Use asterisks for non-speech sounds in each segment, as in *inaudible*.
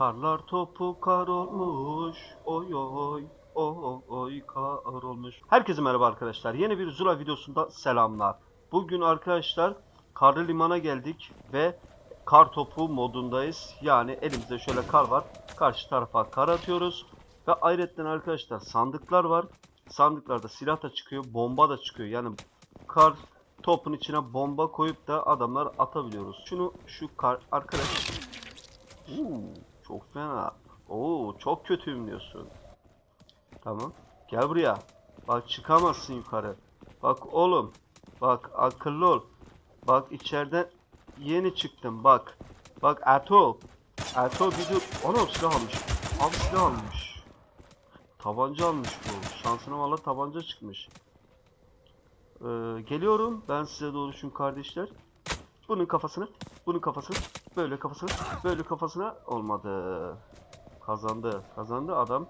Karlar topu kar olmuş. Oy oy. Oy oy kar olmuş. Herkese merhaba arkadaşlar. Yeni bir Zula videosunda selamlar. Bugün arkadaşlar Karlı Liman'a geldik ve kar topu modundayız. Yani elimizde şöyle kar var. Karşı tarafa kar atıyoruz. Ve ayrıca arkadaşlar sandıklar var. Sandıklarda silah da çıkıyor, bomba da çıkıyor. Yani kar topun içine bomba koyup da adamlar atabiliyoruz. Şunu şu kar arkadaş Oo, çok fena. Oo, çok kötüyüm diyorsun. Tamam. Gel buraya. Bak çıkamazsın yukarı. Bak oğlum. Bak akıllı ol. Bak içeriden yeni çıktım bak. Bak Ertuğ. Ertuğ bir dur. Anam silah almış. Abi silah almış. Tabanca almış bu. Şansına valla tabanca çıkmış. Ee, geliyorum. Ben size doğru şu kardeşler. Bunun kafasını, bunun kafasını, böyle kafasını, böyle kafasına olmadı. Kazandı, kazandı adam.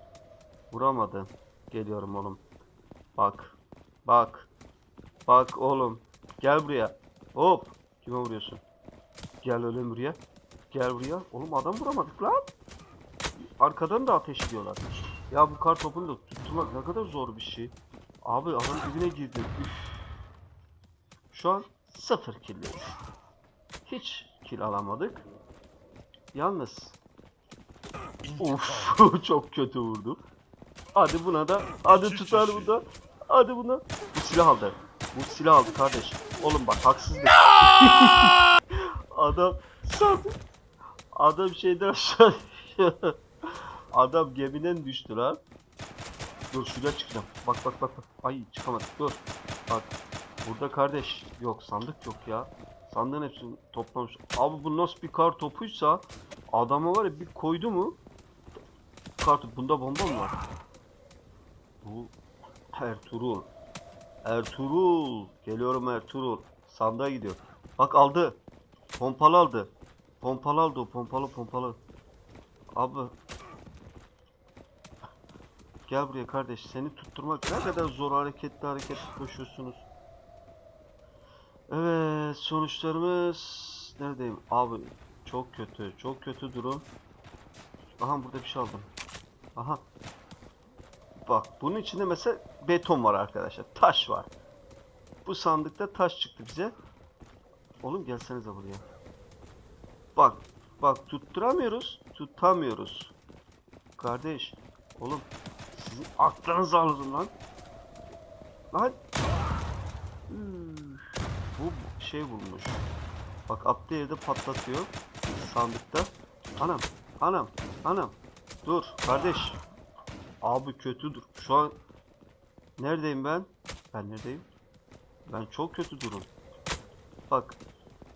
Vuramadı. Geliyorum oğlum. Bak, bak, bak oğlum. Gel buraya. Hop. Kime vuruyorsun? Gel öyle buraya. Gel buraya. Oğlum adam vuramadık lan. Arkadan da ateş ediyorlar. Ya bu kar topunu da tutturmak ne kadar zor bir şey. Abi adam dibine girdi. Üf. Şu an sıfır killiyiz. Hiç kill alamadık. Yalnız Uf *laughs* çok kötü vurdu. Hadi buna da hadi tutar bu da. Hadi buna. Bu silah aldı. Bu silah aldı kardeş. Oğlum bak haksızlık. *laughs* Adam sandı. Adam şeyden aşağı. *laughs* Adam gemiden düştü lan. Dur şuraya çıkacağım. Bak bak bak. bak. Ay çıkamadık. Dur. Bak. Burada kardeş. Yok sandık yok ya. Sandığın hepsini toplamış. Abi bu nasıl bir kar topuysa adama var ya bir koydu mu kar topu. Bunda bomba mı var? Bu Ertuğrul. Ertuğrul. Geliyorum Ertuğrul. Sandığa gidiyor. Bak aldı. Pompalı aldı. Pompalı aldı o pompalı pompalı. Abi. Gel buraya kardeş. Seni tutturmak ne kadar zor hareketli hareketli koşuyorsunuz. Evet sonuçlarımız neredeyim? Abi çok kötü çok kötü durum. Aha burada bir şey aldım. Aha. Bak bunun içinde mesela beton var arkadaşlar. Taş var. Bu sandıkta taş çıktı bize. Oğlum gelsenize buraya. Bak bak tutturamıyoruz. Tutamıyoruz. Kardeş. Oğlum sizin aklınızı alırım lan. Lan. Üf. Bu şey bulmuş. Bak attığı yerde patlatıyor. Sandıkta. Anam. Anam. Anam. Dur kardeş. Abi kötü dur. Şu an neredeyim ben? Ben neredeyim? Ben çok kötü durum. Bak.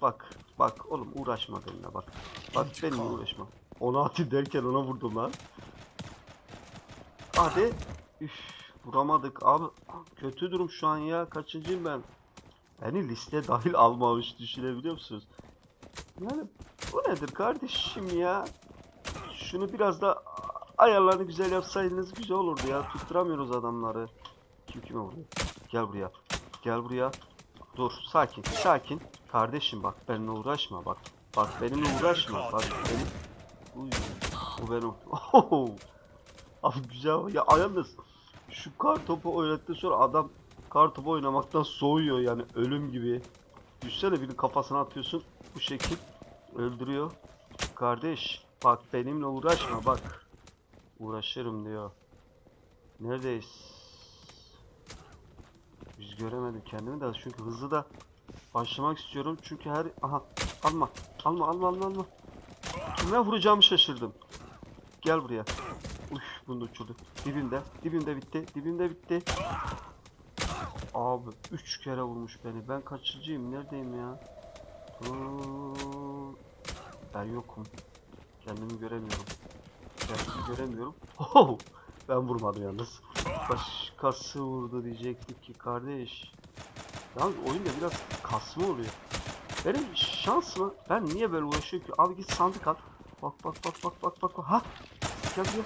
Bak. Bak oğlum uğraşma benimle bak. Bak benimle uğraşma. Ona atı derken ona vurdum lan. Hadi. Üf. Vuramadık abi. Kötü durum şu an ya. Kaçıncıyım ben? Beni liste dahil almamış düşünebiliyor musunuz? Yani bu nedir kardeşim ya? Şunu biraz da ayarlarını güzel yapsaydınız güzel olurdu ya. Tutturamıyoruz adamları. Kim kime vuruyor? Gel buraya. Gel buraya. Dur sakin sakin. Kardeşim bak benimle uğraşma bak. Bak benimle uğraşma. Bak benim. Uy, bu benim. *laughs* Oho. Abi güzel ya yalnız şu kar topu oynadıktan sonra adam kar topu oynamaktan soğuyor yani ölüm gibi. Düşsene birinin kafasına atıyorsun bu şekil öldürüyor. Kardeş bak benimle uğraşma bak. Uğraşırım diyor. Neredeyiz? Biz göremedim kendimi de çünkü hızlı da başlamak istiyorum çünkü her aha alma alma alma alma alma. Kime vuracağımı şaşırdım. Gel buraya. Uf bunu uçurdu. Dibimde. Dibimde bitti. Dibimde bitti. Abi 3 kere vurmuş beni. Ben kaçıncıyım? Neredeyim ya? Ben yokum. Kendimi göremiyorum. Kendimi göremiyorum. Oh! Ben vurmadım yalnız. Başkası vurdu diyecektik ki kardeş. Yalnız oyunda biraz kasma oluyor. Benim şansıma ben niye böyle uğraşıyorum ki? Abi git sandık al. Bak bak bak bak bak bak. Ha! Gel buraya.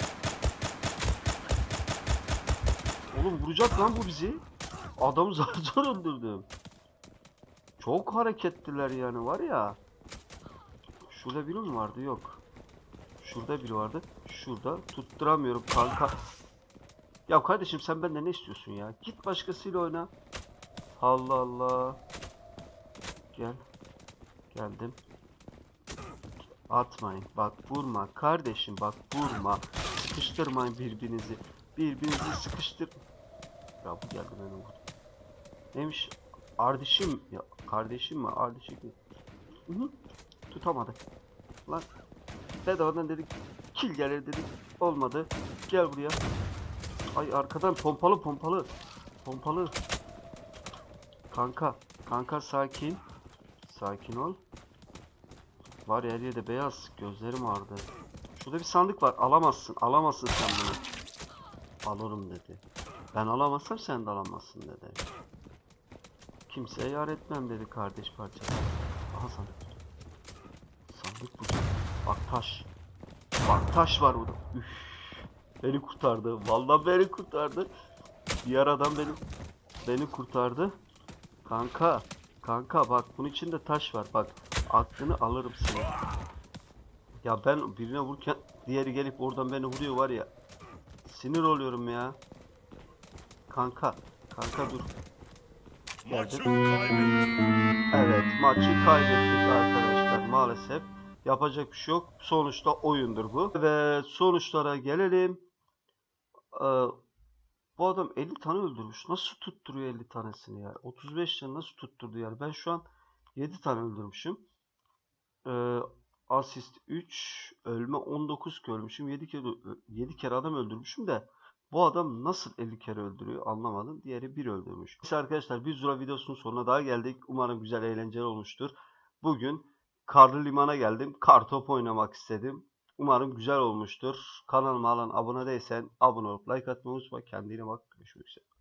Oğlum vuracak lan bu bizi. Adamı *laughs* zar öldürdüm. Çok hareketliler yani var ya. Şurada biri mi vardı? Yok. Şurada biri vardı. Şurada. Tutturamıyorum kanka. Ya kardeşim sen benden ne istiyorsun ya? Git başkasıyla oyna. Allah Allah. Gel. Geldim. Atmayın. Bak vurma. Kardeşim bak vurma. Sıkıştırmayın birbirinizi. Birbirinizi sıkıştır. Ya bu geldi beni vurdu. Neymiş? Ardişim ya kardeşim mi? Ardişim mi? Hı hı. Tutamadı. Lan bedavadan dedik kill gelir dedik. Olmadı. Gel buraya. Ay arkadan pompalı pompalı. Pompalı. Kanka. Kanka sakin. Sakin ol. Var ya her yerde beyaz. Gözlerim ağrıdı. Şurada bir sandık var. Alamazsın. Alamazsın sen bunu. Alırım dedi. Ben alamazsam sen de alamazsın dedi. Kimseye yar etmem dedi kardeş parçası. Aha sandık. Sandık bu. Bak taş. Bak taş var burada. Üf. Beni kurtardı. Vallahi beni kurtardı. Diğer adam beni beni kurtardı. Kanka. Kanka bak bunun içinde taş var. Bak aklını alırım seni. Ya ben birine vururken diğeri gelip oradan beni vuruyor var ya. Sinir oluyorum ya. Kanka. Kanka dur. Kaybettik. Evet maçı kaybettik arkadaşlar maalesef. Yapacak bir şey yok. Sonuçta oyundur bu. Ve sonuçlara gelelim. Ee, bu adam 50 tane öldürmüş. Nasıl tutturuyor 50 tanesini ya? 35 tane nasıl tutturdu yani? Ben şu an 7 tane öldürmüşüm. Ee, asist 3, ölme 19 görmüşüm. 7 kere 7 kere adam öldürmüşüm de bu adam nasıl 50 kere öldürüyor anlamadım. Diğeri 1 öldürmüş. Neyse arkadaşlar bir Zula videosunun sonuna daha geldik. Umarım güzel eğlenceli olmuştur. Bugün Karlı Liman'a geldim. Kartop oynamak istedim. Umarım güzel olmuştur. Kanalıma alan abone değilsen abone olup like atmayı unutma. Kendine bak. Görüşmek üzere.